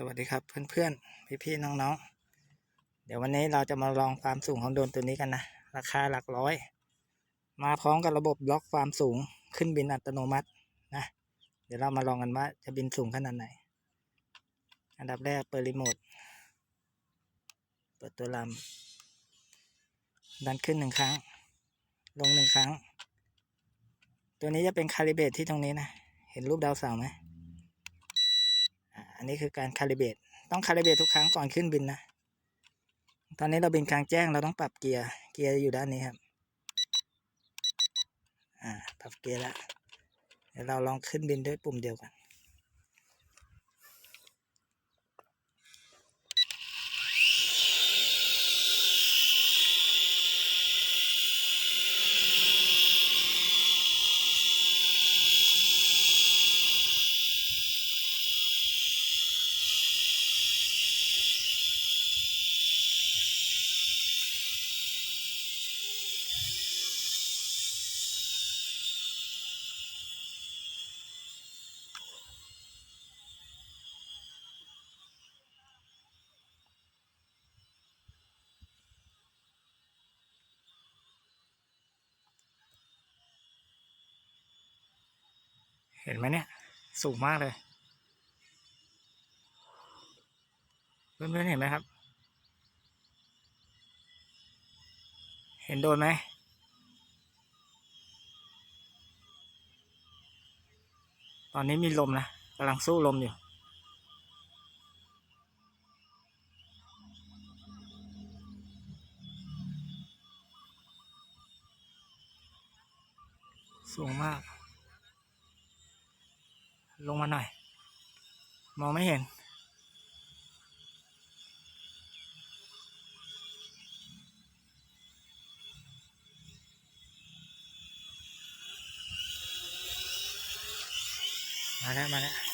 สวัสดีครับเพื่อนๆ พี่ๆ น้องๆ เดี๋ยววันนี้เราจะมาลองความสูงของโดรนตัวนี้กันนะ ราคาหลักร้อย มาพร้อมกับระบบล็อกความสูงขึ้นบินอัตโนมัตินะ เดี๋ยวเรามาลองกันว่าจะบินสูงขนาดไหน อันดับแรกเปิดรีโมท เปิดตัวลำ ดันขึ้นหนึ่งครั้ง ลงหนึ่งครั้ง ตัวนี้จะเป็นคาลิเบรตที่ตรงนี้นะ เห็นรูปดาวเสาร์ไหม อันนี้คือการคาลิเบตต้องคาลิเบรตทุกครั้งก่อนขึ้นบินนะ ตอนนี้เราบินกลางแจ้งเราต้องปรับเกียร์ เกียร์อยู่ด้านนี้ครับ อ่า ปรับเกียร์แล้วเดี๋ยวเราลองขึ้นบินด้วยปุ่มเดียวกัน เห็นไหมเนี่ย สูงมากเลย เพื่อนๆเห็นไหมครับ เห็นโดนไหมตอนนี้มีลมนะกำลังสู้ลมอยู่ สูงมาก ลงมาหน่อย มองไม่เห็น มาแล้ว มาแล้ว